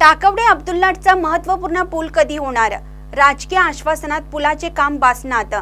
टाकवडे अब्दुल्लाटचा महत्त्वपूर्ण पूल कधी होणार? राजकीय आश्वासनात पुलाचे काम बासनात.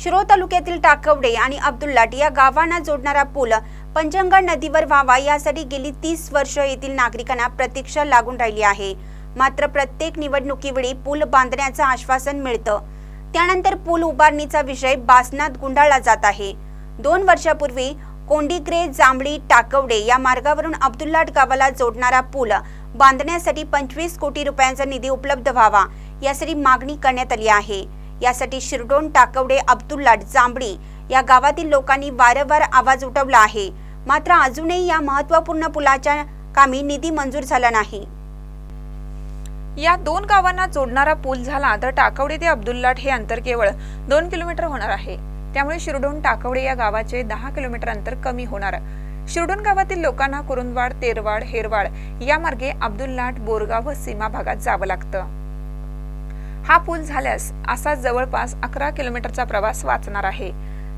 शिरो तालुक्यातील टाकवडे आणि अब्दुल्लाट या गावांना जोडणारा पूल पंचंगड नदीवर व्हावा यासाठी गेली तीस वर्ष येथील नागरिकांना प्रतीक्षा लागून राहिली आहे. मात्र प्रत्येक निवडणुकीवेळी पूल बांधण्याचं आश्वासन मिळतं. त्यानंतर पूल उभारणीचा विषय बासनात गुंडाळला जात आहे. दोन वर्षापूर्वी कोंडीग्रे जांभळी टाकवडे या मार्गावरून अब्दुल्लाट गावाला जोडणारा पूल बांधण्यासाठी पंचवीस कोटी रुपयांचा निधी उपलब्ध व्हावा यासाठी मागणी करण्यात आली आहे. यासाठी शिरडोण टाकवडे अब्दुल्लाट जांभळी या गावातील लोकांनी वारंवार आवाज उठवला आहे. मात्र अजूनही या महत्त्वपूर्ण पुलाच्या कामी निधी मंजूर झाला नाही. या दोन गावांना जोडणारा पूल झाला तर टाकवडे ते अब्दुल्लाट हे अंतर केवळ दोन किलोमीटर होणार आहे. त्यामुळे शिरडोण टाकवडे या गावाचे दहा किलोमीटर अंतर कमी होणार. शिरडून गावातील लोकांना कुरुंदवाड तेरवाड हेरवाड या मार्गे अब्दुल्लाट बोरगाव व सीमा भागात जावं लागतं. हा पूल झाल्यास असा जवळपास अकरा किलोमीटरचा प्रवास वाचणार आहे.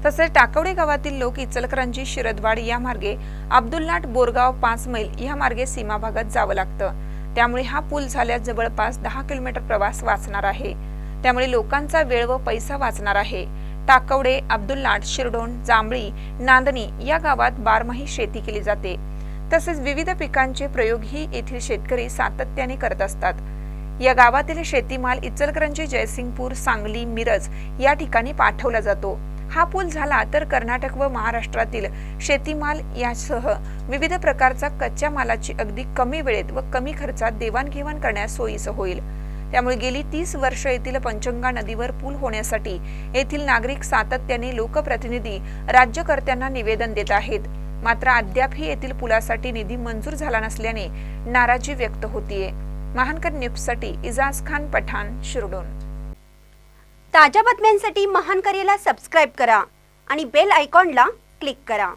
तसेच टाकवडे गावातील लोक इचलकरंजी शिरदवाड या मार्गे अब्दुल्लाट बोरगाव पाच मैल या मार्गे सीमा भागात जावं लागतं. त्यामुळे हा पूल झाल्यास जवळपास दहा किलोमीटर प्रवास वाचणार आहे. त्यामुळे लोकांचा वेळ व पैसा वाचणार आहे. टाकवडे अब्दुल्लाट शिरडोण जांभळी नांदणी या गावात बारमाही शेती केली जाते. तसेच विविध पिकांचे प्रयोगही येथील शेतकरी सातत्याने करत असतात. या गावातील शेतीमाल इचलकरंजी जयसिंगपूर सांगली मिरज या ठिकाणी पाठवला जातो. हा पूल झाला तर कर्नाटक व महाराष्ट्रातील शेतीमाल यासह विविध प्रकारचा कच्च्या मालाची अगदी कमी वेळेत व कमी खर्चात देवाणघेवाण करण्यास सोयीचं होईल. त्यामुळे गेली तीस वर्ष येथील पंचंगा नदीवर पूल होण्यासाठी येथील नागरिक सातत्याने लोकप्रतिनिधी राज्यकर्त्यांना निवेदन देत आहेत. मात्र अद्यापही येथील पुलासाठी निधी मंजूर झाला नसल्याने नाराजी व्यक्त होतीये. महानकर न्यूजसाठी इजाज खान पठाण शिरडोन. ताज्या बातम्यांसाठी महान करेला सबस्क्राईब करा आणि बेल आयकॉनला क्लिक करा.